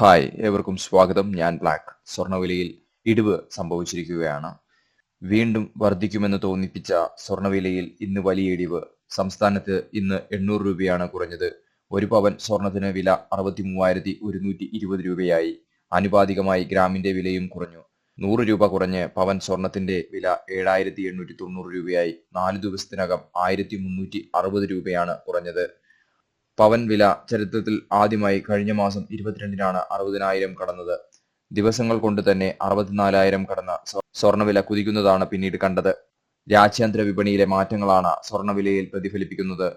Hi ഏവർക്കും സ്വാഗതം. ഞാൻ ബ്ലാക്ക്. സ്വർണവിലയിൽ ഇടിവ് സംഭവിച്ചിരിക്കുകയാണ്. വീണ്ടും വർദ്ധിക്കുമെന്ന് തോന്നിപ്പിച്ച സ്വർണവിലയിൽ ഇന്ന് വലിയ ഇടിവ്. സംസ്ഥാനത്ത് ഇന്ന് എണ്ണൂറ് രൂപയാണ് കുറഞ്ഞത്. ഒരു പവൻ സ്വർണത്തിന് വില അറുപത്തി മൂവായിരത്തി ഒരുന്നൂറ്റി ഇരുപത് രൂപയായി. ആനുപാതികമായി ഗ്രാമിന്റെ വിലയും കുറഞ്ഞു. നൂറ് രൂപ കുറഞ്ഞ് പവൻ സ്വർണത്തിന്റെ വില ഏഴായിരത്തി എണ്ണൂറ്റി തൊണ്ണൂറ് രൂപയായി. നാല് ദിവസത്തിനകം ആയിരത്തി മുന്നൂറ്റി അറുപത് രൂപയാണ് കുറഞ്ഞത്. പവൻ വില ചരിത്രത്തിൽ ആദ്യമായി കഴിഞ്ഞ മാസം ഇരുപത്തിരണ്ടിനാണ് അറുപതിനായിരം കടന്നത്. ദിവസങ്ങൾ കൊണ്ട് തന്നെ അറുപത്തിനാലായിരം കടന്ന സ്വ- സ്വർണവില കുതിക്കുന്നതാണ് പിന്നീട് കണ്ടത്. രാജ്യാന്തര വിപണിയിലെ മാറ്റങ്ങളാണ് സ്വർണവിലയിൽ പ്രതിഫലിപ്പിക്കുന്നത്.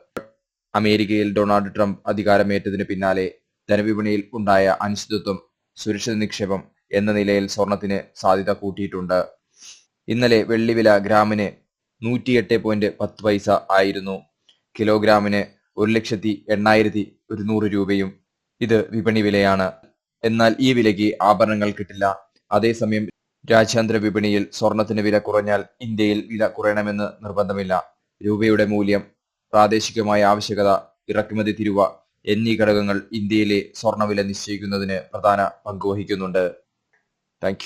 അമേരിക്കയിൽ ഡൊണാൾഡ് ട്രംപ് അധികാരമേറ്റതിന് പിന്നാലെ ധനവിപണിയിൽ ഉണ്ടായ അനിശ്ചിതത്വം സുരക്ഷിത നിക്ഷേപം എന്ന നിലയിൽ സ്വർണത്തിന് സാധ്യത കൂട്ടിയിട്ടുണ്ട്. ഇന്നലെ വെള്ളിവില ഗ്രാമിന് നൂറ്റിയെട്ട് പോയിന്റ് പത്ത് പൈസ ആയിരുന്നു. കിലോഗ്രാമിന് ഒരു ലക്ഷത്തി എണ്ണായിരത്തി ഒരുന്നൂറ് രൂപയും ഇത് വിപണി വിലയാണ്. എന്നാൽ ഈ വിലയ്ക്ക് ആഭരണങ്ങൾ കിട്ടില്ല. അതേസമയം രാജ്യാന്തര വിപണിയിൽ സ്വർണത്തിന് വില കുറഞ്ഞാൽ ഇന്ത്യയിൽ വില കുറയണമെന്ന് നിർബന്ധമില്ല. രൂപയുടെ മൂല്യം പ്രാദേശികമായ ആവശ്യകത ഇറക്കുമതി തിരുവ എന്നീ ഘടകങ്ങൾ ഇന്ത്യയിലെ സ്വർണവില നിശ്ചയിക്കുന്നതിന് പ്രധാന പങ്കുവഹിക്കുന്നുണ്ട് താങ്ക്